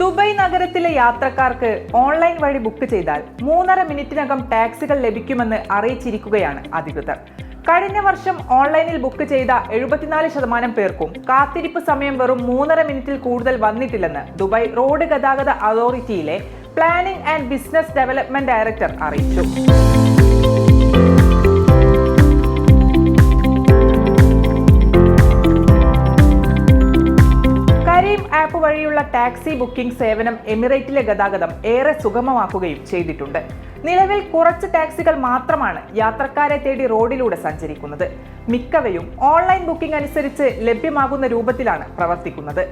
Dubai നഗരത്തിലെ യാത്രക്കാർക്ക് online വഴി ബുക്ക് ചെയ്താൽ മൂന്നര മിനിറ്റിനകം ടാക്സികൾ ലഭിക്കുമെന്ന് അറിയിച്ചിരിക്കുകയാണ് അധികൃതർ. കഴിഞ്ഞ വർഷം ഓൺലൈനിൽ ബുക്ക് ചെയ്ത എഴുപത്തിനാല് ശതമാനം പേർക്കും കാത്തിരിപ്പ് സമയം വെറും മൂന്നര മിനിറ്റിൽ കൂടുതൽ വന്നിട്ടില്ലെന്ന് ദുബായ് റോഡ് ഗതാഗത അതോറിറ്റിയിലെ planning and business development director അറിയിച്ചു. ആപ്പ് ടാക്സി ബുക്കിംഗ് സേവനം എമിറേറ്റിലെ ഗതാഗതം ഏറെ സുഗമമാക്കുകയും ചെയ്തിട്ടുണ്ട്. നിലവിൽ കുറച്ച് ടാക്സികൾ മാത്രമാണ് യാത്രക്കാരെ തേടി റോഡിലൂടെ സഞ്ചരിക്കുന്നത്. മിക്കവയും ഓൺലൈൻ ബുക്കിംഗ് അനുസരിച്ച് ലഭ്യമാകുന്ന രൂപത്തിലാണ് പ്രവർത്തിക്കുന്നത്.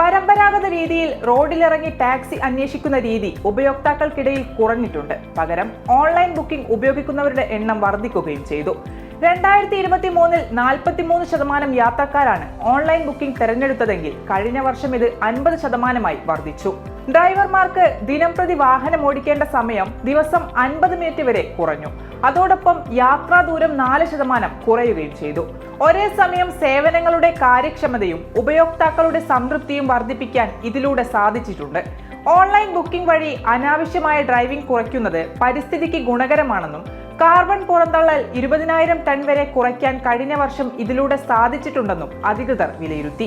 പരമ്പരാഗത രീതിയിൽ റോഡിലിറങ്ങി ടാക്സി അന്വേഷിക്കുന്ന രീതി ഉപയോക്താക്കൾക്കിടയിൽ കുറഞ്ഞിട്ടുണ്ട്. പകരം ഓൺലൈൻ ബുക്കിംഗ് ഉപയോഗിക്കുന്നവരുടെ എണ്ണം വർദ്ധിക്കുകയും ചെയ്തു. രണ്ടായിരത്തി ഇരുപത്തി മൂന്നിൽ നാൽപ്പത്തിമൂന്ന് ശതമാനം യാത്രക്കാരാണ് ഓൺലൈൻ ബുക്കിംഗ് തെരഞ്ഞെടുത്തതെങ്കിൽ കഴിഞ്ഞ വർഷം ഇത് അൻപത് ശതമാനമായി വർദ്ധിച്ചു. ഡ്രൈവർമാർക്ക് ദിനംപ്രതി വാഹനം ഓടിക്കേണ്ട സമയം ദിവസം അൻപത് മിനിറ്റ് വരെ കുറഞ്ഞു. അതോടൊപ്പം യാത്രാ ദൂരം നാല് ശതമാനം കുറയുകയും ചെയ്തു. ഒരേ സമയം സേവനങ്ങളുടെ കാര്യക്ഷമതയും ഉപയോക്താക്കളുടെ സംതൃപ്തിയും വർദ്ധിപ്പിക്കാൻ ഇതിലൂടെ സാധിച്ചിട്ടുണ്ട്. ഓൺലൈൻ ബുക്കിംഗ് വഴി അനാവശ്യമായ ഡ്രൈവിംഗ് കുറയ്ക്കുന്നത് പരിസ്ഥിതിക്ക് ഗുണകരമാണെന്നും കാർബൺ പുറന്തള്ളൽ ഇരുപതിനായിരം ടൺ വരെ കുറയ്ക്കാൻ കഴിഞ്ഞ വർഷം ഇതിലൂടെ സാധിച്ചിട്ടുണ്ടെന്നും അധികൃതർ വിലയിരുത്തി.